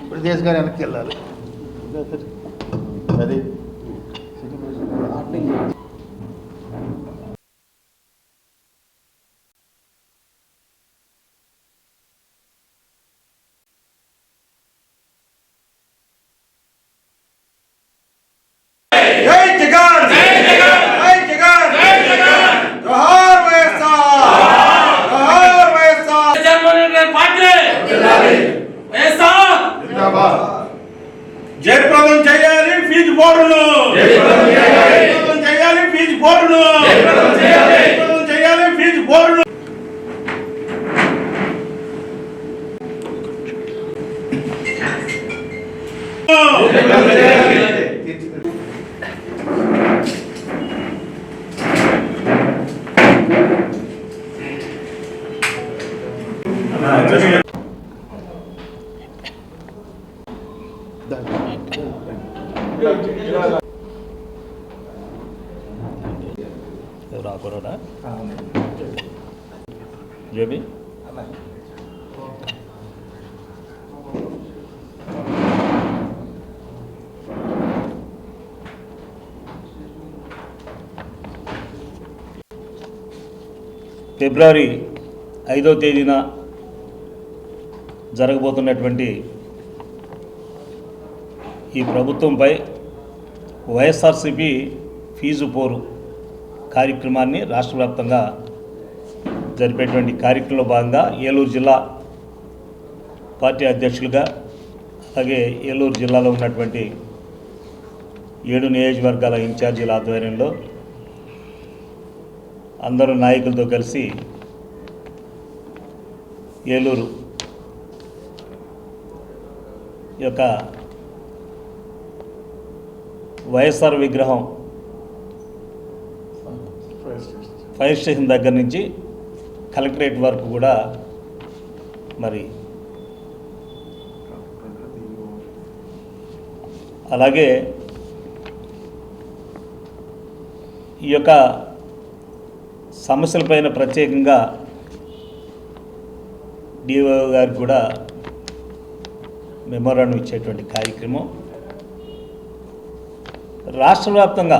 ఇప్పుడు తీసుకొని వెనక్కి వెళ్ళాలి అది జై జగన్ జై జగన్ జై జగన్ జై జగన్ జోహార్ వైఎస్ఆర్ జోహార్ YSR Jaganmohan Reddy party YSR జయప్రదం చేయాలి ఫీజు బోర్డులు జయప్రదం చేయాలి ఫీజు బోర్డులు జయప్రదం చేయాలి ఫీజు బోర్డులు రాకూడదా జేబీ ఫిబ్రవరి ఐదో తేదీన జరగబోతున్నటువంటి ఈ ప్రభుత్వంపై వైఎస్ఆర్సిపి ఫీజు పోరు కార్యక్రమాన్ని రాష్ట్ర వ్యాప్తంగా జరిపేటువంటి కార్యక్రమంలో భాగంగా ఏలూరు జిల్లా పార్టీ అధ్యక్షులుగా అలాగే ఏలూరు జిల్లాలో ఉన్నటువంటి ఏడు నియోజకవర్గాల ఇన్ఛార్జీల ఆధ్వర్యంలో అందరూ నాయకులతో కలిసి ఏలూరు యొక్క వైఎస్ఆర్ విగ్రహం ఫైర్ స్టేషన్ దగ్గర నుంచి కలెక్టరేట్ వరకు కూడా మరి అలాగే ఈ యొక్క సమస్యలపైన ప్రత్యేకంగా డిఓ గారికి కూడా మెమోరాండం ఇచ్చేటువంటి కార్యక్రమం. రాష్ట్ర వ్యాప్తంగా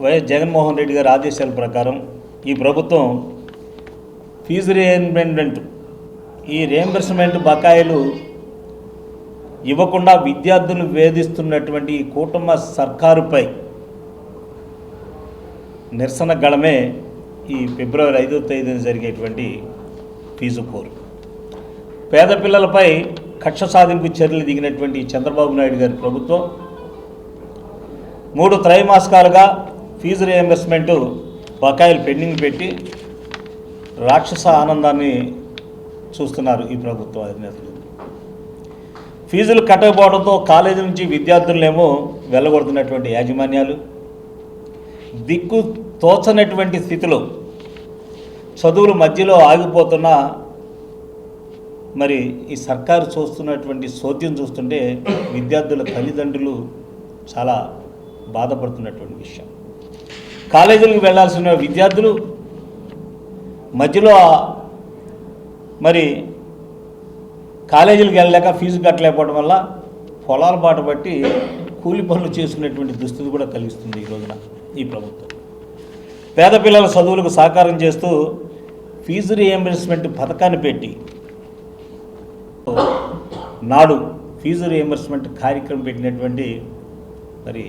వైఎస్ జగన్మోహన్ రెడ్డి గారి ఆదేశాల ప్రకారం ఈ ప్రభుత్వం ఫీజు రియంబర్స్మెంట్ ఈ రియంబర్స్మెంట్ బకాయిలు ఇవ్వకుండా విద్యార్థులను వేధిస్తున్నటువంటి ఈ కూటమి సర్కారుపై నిరసన గళమే ఈ ఫిబ్రవరి ఐదో తేదీన జరిగేటువంటి ఫీజు ఫోర్ పేద పిల్లలపై కక్ష సాధింపు చర్యలు దిగినటువంటి చంద్రబాబు నాయుడు గారి ప్రభుత్వం మూడు త్రైమాసికాలుగా ఫీజు రియంబర్స్మెంట్ బకాయిలు పెండింగ్ పెట్టి రాక్షస ఆనందాన్ని చూస్తున్నారు ఈ ప్రభుత్వ అధినేతలు. ఫీజులు కట్టకపోవడంతో కాలేజీ నుంచి విద్యార్థులనేమో వెళ్ళగొడుతున్నటువంటి యాజమాన్యాలు దిక్కు తోచనటువంటి స్థితిలో చదువులు మధ్యలో ఆగిపోతున్న మరి ఈ సర్కారు చూస్తున్నటువంటి సోద్యం చూస్తుంటే విద్యార్థుల తల్లిదండ్రులు చాలా బాధపడుతున్నటువంటి విషయం. కాలేజీలకు వెళ్ళాల్సిన విద్యార్థులు మధ్యలో మరి కాలేజీలకు వెళ్ళలేక ఫీజు కట్టలేకపోవడం వల్ల పొలాల బాట బట్టి కూలి పనులు చేసుకునేటువంటి దుస్థితి కూడా కలిగిస్తుంది ఈ రోజున. ఈ ప్రభుత్వం. పేద పిల్లల చదువులకు సహకారం చేస్తూ ఫీజు రియంబర్స్మెంట్ పథకాన్ని పెట్టి నాడు ఫీజు రియంబర్స్మెంట్ కార్యక్రమం పెట్టినటువంటి మరి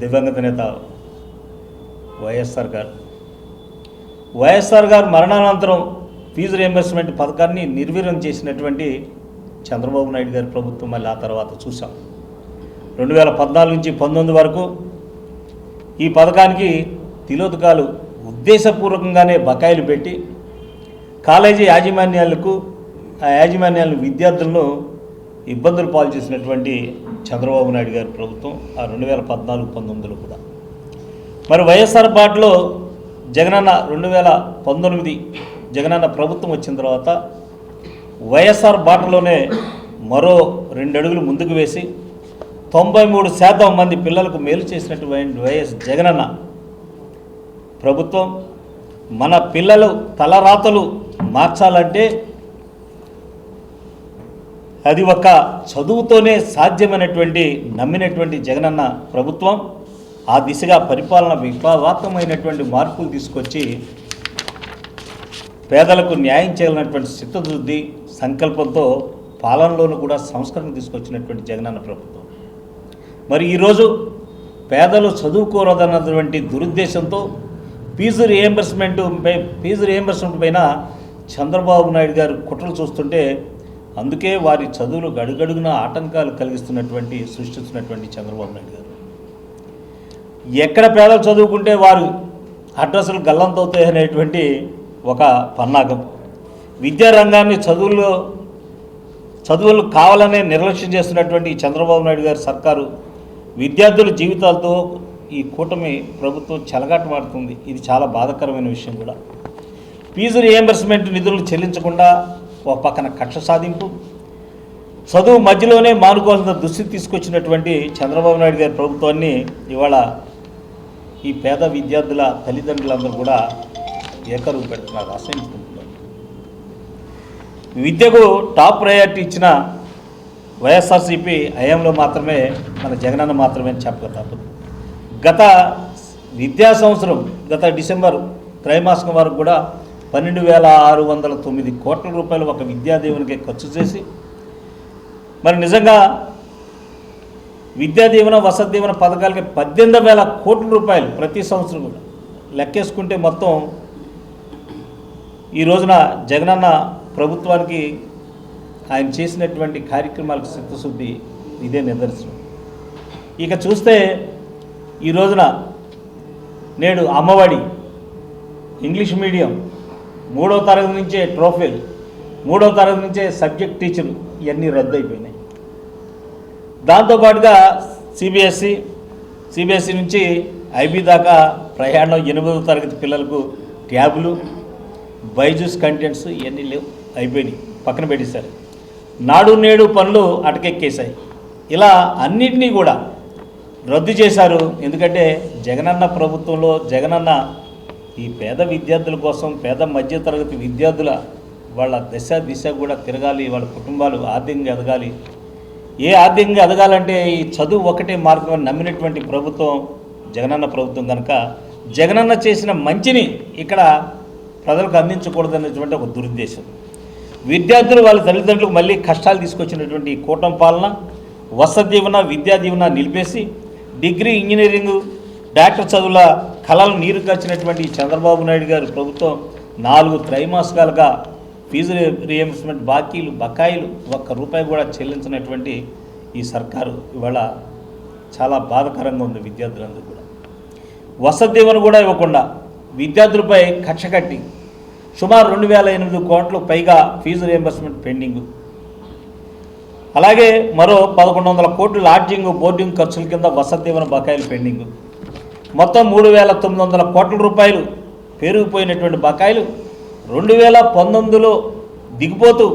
దివంగత నేత వైఎస్ఆర్ గారు. వైఎస్ఆర్ గారు మరణానంతరం ఫీజు రియంబర్స్మెంట్ పథకాన్ని నిర్వీర్యం చేసినటువంటి చంద్రబాబు నాయుడు గారి ప్రభుత్వం మళ్ళీ ఆ తర్వాత చూసాం. రెండు వేల పద్నాలుగు నుంచి పంతొమ్మిది వరకు ఈ పథకానికి తిలోదకాలు ఉద్దేశపూర్వకంగానే బకాయిలు పెట్టి కాలేజీ యాజమాన్యాలకు ఆ యాజమాన్యాలను విద్యార్థులను ఇబ్బందులు పాలు చేసినటువంటి చంద్రబాబు నాయుడు గారి ప్రభుత్వం ఆ రెండు వేల పద్నాలుగు పంతొమ్మిదిలో కూడా. మరి వైఎస్ఆర్ పార్టీలో జగనన్న రెండు వేల పంతొమ్మిది జగనన్న ప్రభుత్వం వచ్చిన తర్వాత వైఎస్ఆర్ బాటలోనే మరో రెండు అడుగులు ముందుకు వేసి తొంభై మూడు శాతం మంది పిల్లలకు మేలు చేసినటువంటి వైఎస్ జగనన్న ప్రభుత్వం మన పిల్లలు తలరాతలు మార్చాలంటే అది ఒక చదువుతోనే సాధ్యమైనటువంటి నమ్మినటువంటి జగనన్న ప్రభుత్వం ఆ దిశగా పరిపాలన విప్లవాత్మకమైనటువంటి మార్పులు తీసుకొచ్చి పేదలకు న్యాయం చేయాలన్నటువంటి చిత్తశుద్ధి సంకల్పంతో పాలనలోనూ కూడా సంస్కరణ తీసుకొచ్చినటువంటి జగనన్న ప్రభుత్వం. మరి ఈరోజు పేదలు చదువుకోరదన్నటువంటి దురుద్దేశంతో ఫీజు రియంబర్స్మెంట్ ఫీజు రియంబర్స్మెంట్ పైన చంద్రబాబు నాయుడు గారు కుట్రలు చూస్తుంటే అందుకే వారి చదువులు గడుగడుగున ఆటంకాలు కలిగిస్తున్నటువంటి సృష్టిస్తున్నటువంటి చంద్రబాబు నాయుడు గారు. ఎక్కడ పేదలు చదువుకుంటే వారు అడ్రస్లు గల్లంతవుతాయి అనేటువంటి ఒక పన్నాగం. విద్యారంగాన్ని చదువుల్లో చదువులు కావాలనే నిర్లక్ష్యం చేస్తున్నటువంటి చంద్రబాబు నాయుడు గారి సర్కారు విద్యార్థుల జీవితాలతో ఈ కూటమి ప్రభుత్వం చెలగాటమాడుతుంది. ఇది చాలా బాధాకరమైన విషయం కూడా. ఫీజు రియంబర్స్మెంట్ నిధులు చెల్లించకుండా ఓ పక్కన కక్ష సాధింపు చదువు మధ్యలోనే మానుకోవాల్సిన దుస్థితి తీసుకొచ్చినటువంటి చంద్రబాబు నాయుడు గారి ప్రభుత్వాన్ని ఇవాళ ఈ పేద విద్యార్థుల తల్లిదండ్రులందరూ కూడా ఏకరువు పెడుతున్నారు అసహించుకుంటున్నారు. విద్యకు టాప్ ప్రయారిటీ ఇచ్చిన వైఎస్ఆర్సీపీ హయాంలో మాత్రమే మన జగనన్న మాత్రమే చెప్పగల చెప్పక తప్పదు గత విద్యా సంవత్సరం గత డిసెంబర్ త్రైమాసికం వరకు కూడా పన్నెండు వేల ఆరు వందల తొమ్మిది కోట్ల రూపాయలు ఒక విద్యాదీవునికి ఖర్చు చేసి మరి నిజంగా విద్యా దీవెన వసతి దీవెన పథకాలకి పద్దెనిమిది వేల కోట్ల రూపాయలు ప్రతి సంవత్సరం కూడా లెక్కేసుకుంటే మొత్తం ఈ రోజున జగనన్న ప్రభుత్వానికి ఆయన చేసినటువంటి కార్యక్రమాలకు చిత్తశుద్ధి ఇదే నిదర్శనం. ఇక చూస్తే ఈ రోజున నేడు అమ్మఒడి ఇంగ్లీష్ మీడియం మూడో తరగతి నుంచే ట్రోఫిల్ మూడో తరగతి నుంచే సబ్జెక్ట్ టీచర్ ఇవన్నీ రద్దు అయిపోయినాయి దాంతోపాటుగా సిబిఎస్సి సిబిఎస్సి నుంచి ఐబీ దాకా ప్రయాణం ఎనిమిదవ తరగతి పిల్లలకు ట్యాబులు బైజూస్ కంటెంట్స్ ఇవన్నీ లేవు అయిపోయినాయి పక్కన పెట్టేశారు. నాడు నేడు పనులు అటకెక్కేశాయి. ఇలా అన్నిటినీ కూడా రద్దు చేశారు. ఎందుకంటే జగనన్న ప్రభుత్వంలో జగనన్న ఈ పేద విద్యార్థుల కోసం పేద మధ్యతరగతి విద్యార్థుల వాళ్ళ దశ దిశ కూడా తిరగాలి. వాళ్ళ కుటుంబాలు ఆర్థికంగా ఎదగాలి. ఏ ఆర్థికంగా ఎదగాలంటే ఈ చదువు ఒకటే మార్గం నమ్మినటువంటి ప్రభుత్వం జగనన్న ప్రభుత్వం కనుక జగనన్న చేసిన మంచిని ఇక్కడ ప్రజలకు అందించకూడదనేటువంటి ఒక దురుద్దేశం. విద్యార్థులు వాళ్ళ తల్లిదండ్రులకు మళ్ళీ కష్టాలు తీసుకొచ్చినటువంటి కూటం కూటమి పాలన వసతి దీవెన విద్యా దీవెన నిలిపేసి డిగ్రీ ఇంజనీరింగ్ డాక్టర్ చదువుల కళలు నీరు కచ్చినటువంటి చంద్రబాబు నాయుడు గారు ప్రభుత్వం నాలుగు త్రైమాసికాలుగా ఫీజు రియంబర్స్మెంట్ బాకీలు బకాయిలు ఒక్క రూపాయి కూడా చెల్లించినటువంటి ఈ సర్కారు ఇవాళ చాలా బాధాకరంగా ఉంది విద్యార్థులందరూ కూడా. వసతి దీవెన కూడా ఇవ్వకుండా విద్యార్థులపై కక్ష కట్టి సుమారు రెండు వేల ఎనిమిది కోట్లు పైగా ఫీజు రియంబర్స్మెంట్ పెండింగ్ అలాగే మరో పదకొండు వందల కోట్లు లాడ్జింగ్ బోర్డింగ్ ఖర్చుల కింద వసతి బకాయిలు పెండింగ్ మొత్తం మూడు వేల తొమ్మిది వందల కోట్ల రూపాయలు పెరిగిపోయినటువంటి బకాయిలు రెండు వేల పంతొమ్మిదిలో దిగిపోతూ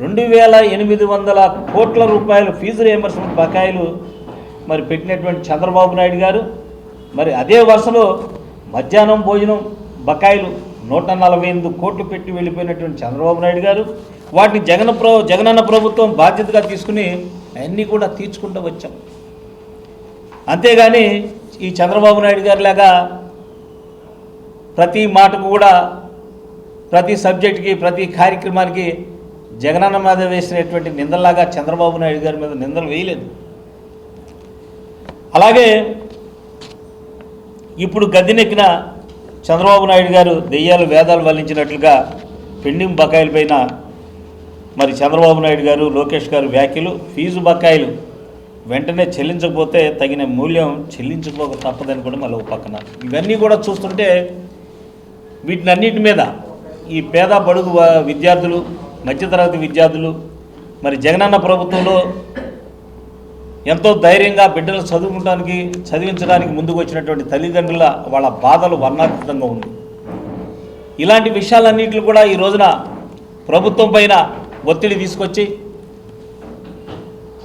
రెండు వేల ఎనిమిది వందల కోట్ల రూపాయలు ఫీజు రియంబర్స్మెంట్ బకాయిలు మరి పెట్టినటువంటి చంద్రబాబు నాయుడు గారు. మరి అదే వరుసలో మధ్యాహ్నం భోజనం బకాయిలు నూట నలభై ఎనిమిది కోట్లు పెట్టి వెళ్ళిపోయినటువంటి చంద్రబాబు నాయుడు గారు వాటిని జగన్ ప్ర జగనన్న ప్రభుత్వం బాధ్యతగా తీసుకుని అన్నీ కూడా తీర్చుకుంటూ వచ్చాం. అంతేగాని ఈ చంద్రబాబు నాయుడు గారి లాగా ప్రతి మాటకు కూడా ప్రతి సబ్జెక్టుకి ప్రతి కార్యక్రమానికి జగనన్న మీద వేసినటువంటి నిందలాగా చంద్రబాబు నాయుడు గారి మీద నిందలు వేయలేదు. అలాగే ఇప్పుడు గద్దెనెక్కిన చంద్రబాబు నాయుడు గారు దెయ్యాలు వేదాలు వల్లించినట్లుగా పెండింగ్ బకాయిలపైన మరి చంద్రబాబు నాయుడు గారు లోకేష్ గారు వ్యాఖ్యలు ఫీజు బకాయిలు వెంటనే చెల్లించకపోతే తగిన మూల్యం చెల్లించుకోక తప్పదని కూడా మళ్ళీ ఒక పక్కన. ఇవన్నీ కూడా చూస్తుంటే వీటినన్నిటి మీద ఈ పేద బడుగు విద్యార్థులు మధ్యతరగతి విద్యార్థులు మరి జగనన్న ప్రభుత్వంలో ఎంతో ధైర్యంగా బిడ్డలు చదువుకోవడానికి చదివించడానికి ముందుకు వచ్చినటువంటి తల్లిదండ్రుల వాళ్ళ బాధలు వర్ణాతీతంగా ఉంది. ఇలాంటి విషయాలన్నింటిలో కూడా ఈ రోజున ప్రభుత్వం పైన ఒత్తిడి తీసుకొచ్చి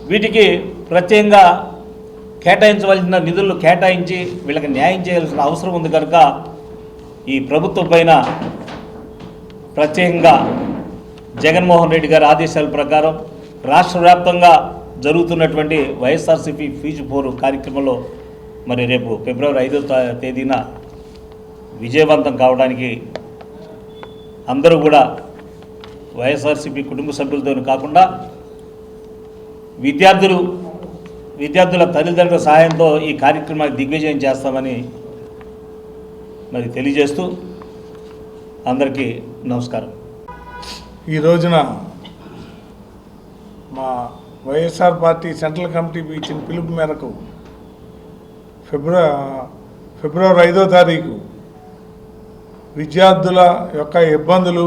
వీటికి ప్రత్యేకంగా కేటాయించవలసిన నిధులు కేటాయించి వీళ్ళకి న్యాయం చేయాల్సిన అవసరం ఉంది కనుక ఈ ప్రభుత్వం పైన ప్రత్యేకంగా జగన్మోహన్ రెడ్డి గారి ఆదేశాల ప్రకారం రాష్ట్ర వ్యాప్తంగా జరుగుతున్నటువంటి వైఎస్ఆర్సీపీ ఫీజు పోరు కార్యక్రమంలో మరి రేపు ఫిబ్రవరి ఐదో తేదీన విజయవంతం కావడానికి అందరూ కూడా వైఎస్ఆర్సీపీ కుటుంబ సభ్యులతో కాకుండా విద్యార్థులు విద్యార్థుల తల్లిదండ్రుల సహాయంతో ఈ కార్యక్రమాన్ని దిగ్విజయం చేస్తామని మరి తెలియజేస్తూ అందరికీ నమస్కారం. ఈ రోజున మా వైఎస్ఆర్ పార్టీ సెంట్రల్ కమిటీ ఇచ్చిన పిలుపు మేరకు ఫిబ్రవరి ఫిబ్రవరి ఐదో తారీఖు విద్యార్థుల యొక్క ఇబ్బందులు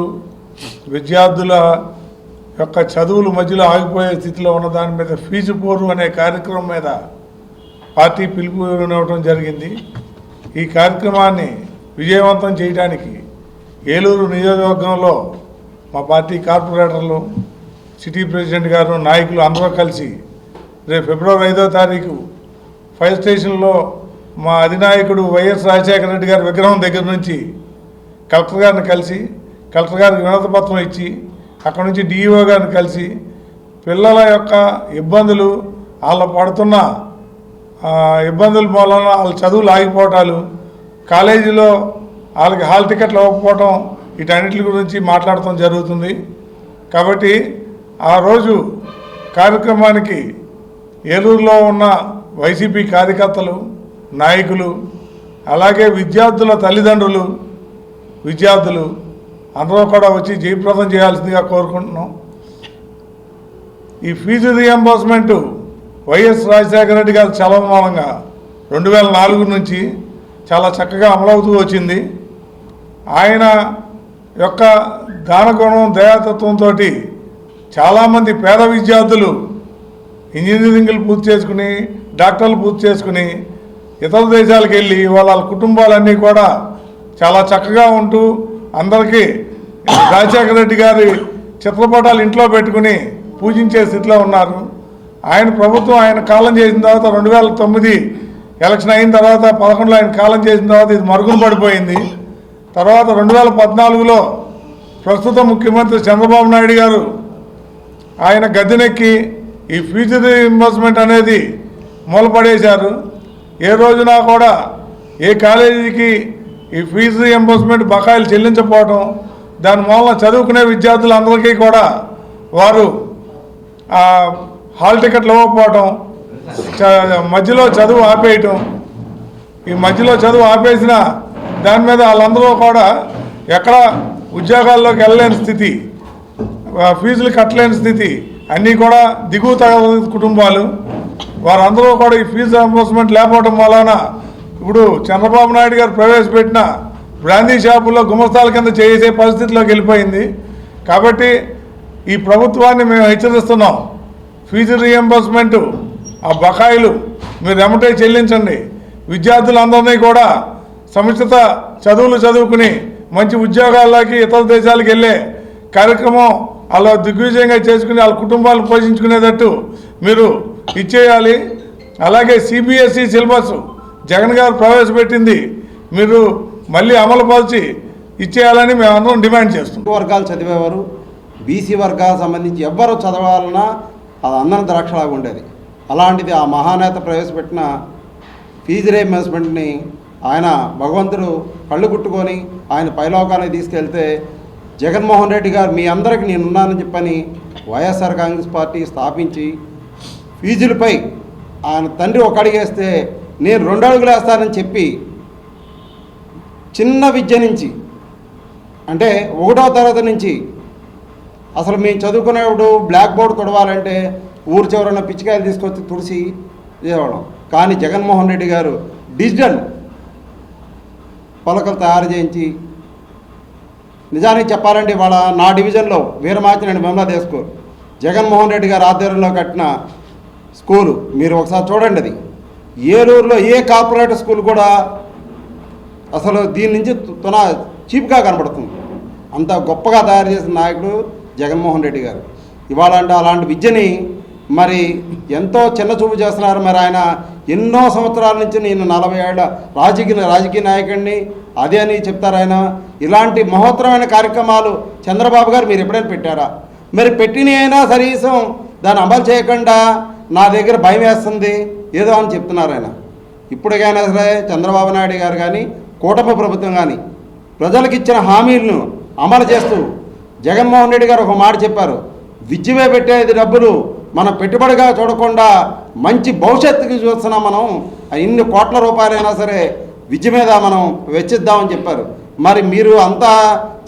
విద్యార్థుల యొక్క చదువులు మధ్యలో ఆగిపోయే స్థితిలో ఉన్న దాని మీద ఫీజు పోరు అనే కార్యక్రమం మీద పార్టీ పిలుపునివ్వడం జరిగింది. ఈ కార్యక్రమాన్ని విజయవంతం చేయడానికి ఏలూరు నియోజకవర్గంలో మా పార్టీ కార్పొరేటర్లు సిటీ ప్రెసిడెంట్ గారు నాయకులు అందరూ కలిసి రేపు ఫిబ్రవరి ఐదో తారీఖు ఫైర్ స్టేషన్లో మా అధినాయకుడు వైఎస్ రాజశేఖర రెడ్డి గారి విగ్రహం దగ్గర నుంచి కలెక్టర్ గారిని కలిసి కలెక్టర్ గారికి వినతి పత్రం ఇచ్చి అక్కడ నుంచి డిఈఓ గారిని కలిసి పిల్లల యొక్క ఇబ్బందులు వాళ్ళ పడుతున్న ఇబ్బందుల మూలన వాళ్ళ చదువులు ఆగిపోవటాలు కాలేజీలో వాళ్ళకి హాల్ టికెట్లు ఇవ్వకపోవటం వీటన్నిటి గురించి మాట్లాడటం జరుగుతుంది. కాబట్టి ఆ రోజు కార్యక్రమానికి ఏలూరులో ఉన్న వైసీపీ కార్యకర్తలు నాయకులు అలాగే విద్యార్థుల తల్లిదండ్రులు విద్యార్థులు అందరూ కూడా వచ్చి జయప్రదం చేయాల్సిందిగా కోరుకుంటున్నాం. ఈ fee reimbursement YS Rajasekhara Reddy గారి చలవ మూలంగా రెండు వేల నాలుగు నుంచి చాలా చక్కగా అమలవుతూ వచ్చింది. ఆయన యొక్క దానగుణం దయాతత్వంతో చాలామంది పేద విద్యార్థులు ఇంజనీరింగ్లు పూర్తి చేసుకుని డాక్టర్లు పూర్తి చేసుకుని ఇతర దేశాలకు వెళ్ళి వాళ్ళ కుటుంబాలన్నీ కూడా చాలా చక్కగా ఉంటూ అందరికీ రాజశేఖర రెడ్డి గారి చిత్రపటాలు ఇంట్లో పెట్టుకుని పూజించే స్థితిలో ఉన్నారు. ఆయన ప్రభుత్వం ఆయన కాలం చేసిన తర్వాత రెండు వేల తొమ్మిది ఎలక్షన్ అయిన తర్వాత పదకొండులో ఆయన కాలం చేసిన తర్వాత ఇది మరుగున పడిపోయింది. తర్వాత రెండు వేల పద్నాలుగులో ప్రస్తుత ముఖ్యమంత్రి చంద్రబాబు నాయుడు గారు ఆయన గద్దెనెక్కి ఈ ఫ్యూచర్ ఇన్వెస్ట్మెంట్ అనేది మూలపడేశారు. ఏ రోజున కూడా ఏ కాలేజీకి ఈ ఫీజు ఎంబోస్మెంట్ బకాయిలు చెల్లించకపోవడం దాని మూలన చదువుకునే విద్యార్థులందరికీ కూడా వారు హాల్ టికెట్లు ఇవ్వకపోవటం చ- మధ్యలో చదువు ఆపేయటం ఈ మధ్యలో చదువు ఆపేసిన దాని మీద వాళ్ళందరూ కూడా ఎక్కడ ఉద్యోగాల్లోకి వెళ్ళలేని స్థితి. ఫీజులు కట్టలేని స్థితి. అన్నీ కూడా దిగువ తరగతి కుటుంబాలు. వారందరూ కూడా ఈ ఫీజు రింబర్స్మెంట్ లేకపోవడం వలన ఇప్పుడు చంద్రబాబు నాయుడు గారు ప్రవేశపెట్టిన బ్రాందీ షాపుల్లో గుమస్తాల కింద చేసే పరిస్థితిలోకి వెళ్ళిపోయింది. కాబట్టి ఈ ప్రభుత్వాన్ని మేము హెచ్చరిస్తున్నాం. ఫీజు రియంబర్స్మెంట్ ఆ బకాయిలు మీరు ఎమటే చెల్లించండి. విద్యార్థులందరినీ కూడా సముచిత చదువులు చదువుకుని మంచి ఉద్యోగాల్లోకి ఇతర దేశాలకు వెళ్ళే కార్యక్రమం అలా దిగ్విజయంగా చేసుకుని వాళ్ళ కుటుంబాలు పోషించుకునేటట్టు మీరు ఇచ్చేయాలి. అలాగే సిబిఎస్ఈ సిలబస్ జగన్ గారు ప్రవేశపెట్టింది. మీరు మళ్ళీ అమలు పాల్చి ఇచ్చేయాలని మేము అందరం డిమాండ్ చేస్తున్నాం. వర్గాలు చదివేవారు బీసీ వర్గాలకు సంబంధించి ఎవ్వరు చదవాలన్నా అది అందరం ద్రాక్షలాగా ఉండేది. అలాంటిది ఆ మహానేత ప్రవేశపెట్టిన ఫీజు రియంబర్స్మెంట్ని ఆయన భగవంతుడు కళ్ళు కుట్టుకొని ఆయన పైలోకానికి తీసుకెళ్తే జగన్మోహన్ రెడ్డి గారు మీ అందరికి నేనున్నానని చెప్పని వైఎస్ఆర్ కాంగ్రెస్ పార్టీ స్థాపించి ఫీజులపై ఆయన తండ్రి ఒక అడిగేస్తే నేను రెండు అడుగులు వేస్తానని చెప్పి చిన్న విద్య నుంచి అంటే ఒకటో తరగతి నుంచి అసలు మేము చదువుకునేప్పుడు బ్లాక్ బోర్డ్ తుడవాలంటే ఊరు చివరన పిచ్చికాయలు తీసుకొచ్చి తుడిసి చేసేవాళ్ళం కానీ జగన్మోహన్ రెడ్డి గారు డిజిటల్ పలకలు తయారు చేయించి నిజానికి చెప్పాలంటే ఇవాళ నా డివిజన్లో వీరమాచినేని బెమ్లా స్కూల్ జగన్మోహన్ రెడ్డి గారు ఆధ్వర్యంలో కట్టిన స్కూలు. మీరు ఒకసారి చూడండి అది. ఏలూరులో ఏ కార్పొరేట్ స్కూల్ కూడా అసలు దీని నుంచి తున చీప్గా కనబడుతుంది. అంత గొప్పగా తయారు చేసిన నాయకుడు జగన్మోహన్ రెడ్డి గారు. ఇవాళ అంటే అలాంటి విద్యని మరి ఎంతో చిన్న చూపు చేస్తున్నారు మరి ఆయన. ఎన్నో సంవత్సరాల నుంచి నేను నలభై ఏళ్ళ రాజకీయ రాజకీయ నాయకుడిని అదే అని చెప్తారు ఆయన. ఇలాంటి మహోత్తరమైన కార్యక్రమాలు చంద్రబాబు గారు మీరు ఎప్పుడైనా పెట్టారా? మరి పెట్టిన అయినా కనీసం దాన్ని అమలు చేయకుండా నా దగ్గర భయం వేస్తుంది ఏదో అని చెప్తున్నారు ఆయన. ఇప్పటికైనా సరే చంద్రబాబు నాయుడు గారు కానీ కూటమి ప్రభుత్వం కానీ ప్రజలకు ఇచ్చిన హామీలను అమలు చేస్తూ జగన్మోహన్ రెడ్డి గారు ఒక మాట చెప్పారు. విద్యమే పెట్టేది డబ్బులు మనం పెట్టుబడిగా చూడకుండా మంచి భవిష్యత్తుకి చూస్తున్నాం మనం ఇన్ని కోట్ల రూపాయలైనా సరే విద్య మీద మనం వెచ్చిద్దామని చెప్పారు. మరి మీరు అంతా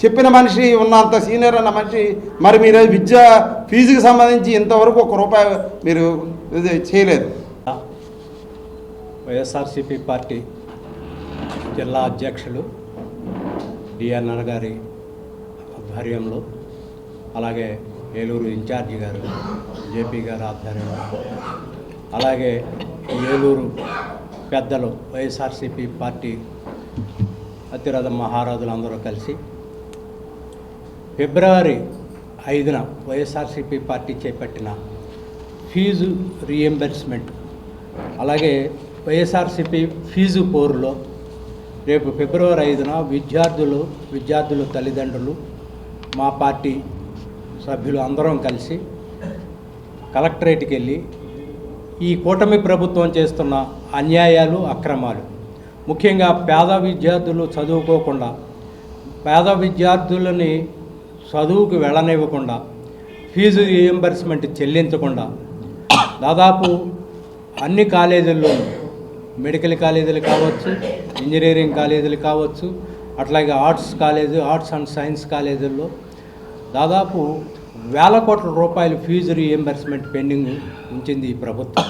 చెప్పిన మనిషి ఉన్నంత సీనియర్ అన్న మనిషి మరి మీరు విద్య ఫీజుకి సంబంధించి ఇంతవరకు ఒక రూపాయి మీరు ఇది చేయలేదు. వైఎస్ఆర్సిపి పార్టీ జిల్లా అధ్యక్షులు డిఎన్ఆర్ గారి ఆధ్వర్యంలో అలాగే ఏలూరు ఇన్ఛార్జి గారు జేపీ గారు ఆధ్వర్యంలో. అలాగే ఏలూరు పెద్దలు వైఎస్ఆర్సిపి పార్టీ అతిరథ మహారాజులు అందరూ కలిసి ఫిబ్రవరి ఐదున వైఎస్ఆర్సిపి పార్టీ చేపట్టిన ఫీజు రీఎంబర్స్మెంట్. అలాగే వైఎస్ఆర్సిపి ఫీజు పోరులో రేపు ఫిబ్రవరి ఐదున విద్యార్థులు విద్యార్థుల తల్లిదండ్రులు మా పార్టీ సభ్యులు అందరం కలిసి కలెక్టరేట్కి వెళ్ళి ఈ కూటమి ప్రభుత్వం చేస్తున్న అన్యాయాలు అక్రమాలు. ముఖ్యంగా పేద విద్యార్థులు చదువుకోకుండా పేద విద్యార్థులని చదువుకు వెళ్ళనివ్వకుండా ఫీజు రియంబర్స్మెంట్ చెల్లించకుండా దాదాపు అన్ని కాలేజీల్లో మెడికల్ కాలేజీలు కావచ్చు ఇంజనీరింగ్ కాలేజీలు కావచ్చు అట్లాగే arts college arts and science కాలేజీల్లో దాదాపు వేల కోట్ల రూపాయలు ఫీజు రీఎంబర్స్మెంట్ పెండింగ్ ఉంచింది ఈ ప్రభుత్వం.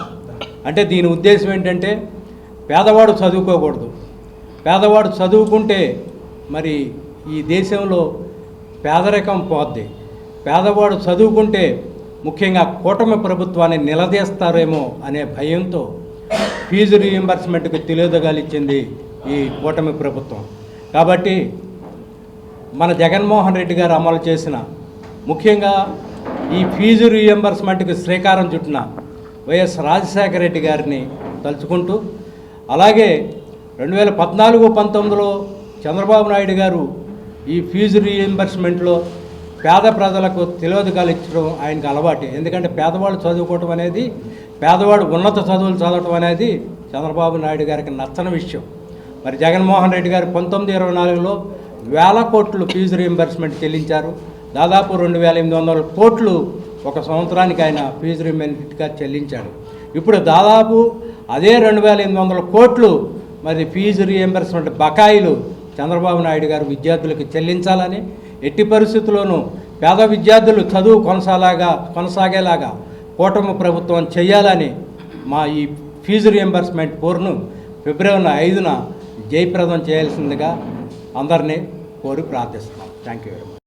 అంటే దీని ఉద్దేశం ఏంటంటే పేదవాడు చదువుకోకూడదు. పేదవాడు చదువుకుంటే మరి ఈ దేశంలో పేదరికం పోద్ది. పేదవాడు చదువుకుంటే ముఖ్యంగా కూటమి ప్రభుత్వాన్ని నిలదీస్తారేమో అనే భయంతో ఫీజు రీఎంబర్స్మెంట్కి తెలియదగాలిచ్చింది ఈ కూటమి ప్రభుత్వం. కాబట్టి మన జగన్మోహన్ రెడ్డి గారు అమలు చేసిన ముఖ్యంగా ఈ ఫీజు రీఎంబర్స్మెంట్కి శ్రీకారం చుట్టిన వైఎస్ రాజశేఖర రెడ్డి గారిని తలుచుకుంటూ అలాగే రెండు వేల పద్నాలుగు పంతొమ్మిదిలో చంద్రబాబు నాయుడు గారు ఈ ఫీజు రీఎంబర్స్మెంట్లో పేద ప్రజలకు తెలియదుగాలు ఇచ్చడం ఆయనకు అలవాటే. ఎందుకంటే పేదవాళ్ళు చదువుకోవటం అనేది పేదవాడు ఉన్నత చదువులు చదవటం అనేది చంద్రబాబు నాయుడు గారికి నచ్చని విషయం. మరి జగన్మోహన్ రెడ్డి గారు పంతొమ్మిది ఇరవై నాలుగులో వేల కోట్లు ఫీజు రీఎంబర్స్మెంట్ చెల్లించారు. దాదాపు రెండు వేల ఎనిమిది వందల కోట్లు ఒక సంవత్సరానికి ఆయన ఫీజు రీఎంబర్స్మెంట్గా చెల్లించాడు. ఇప్పుడు దాదాపు అదే రెండు వేల ఎనిమిది వందల కోట్లు మరి ఫీజు రీఎంబర్స్మెంట్ బకాయిలు చంద్రబాబు నాయుడు గారు విద్యార్థులకు చెల్లించాలని ఎట్టి పరిస్థితుల్లోనూ పేద విద్యార్థులు చదువు కొనసాలాగా కొనసాగేలాగా కూటమి ప్రభుత్వం చేయాలని మా ఈ ఫీజు రియంబర్స్మెంట్ పోరును ఫిబ్రవరి ఐదున జయప్రదం చేయాల్సిందిగా అందరినీ కోరి ప్రార్థిస్తున్నాం. Thank you very much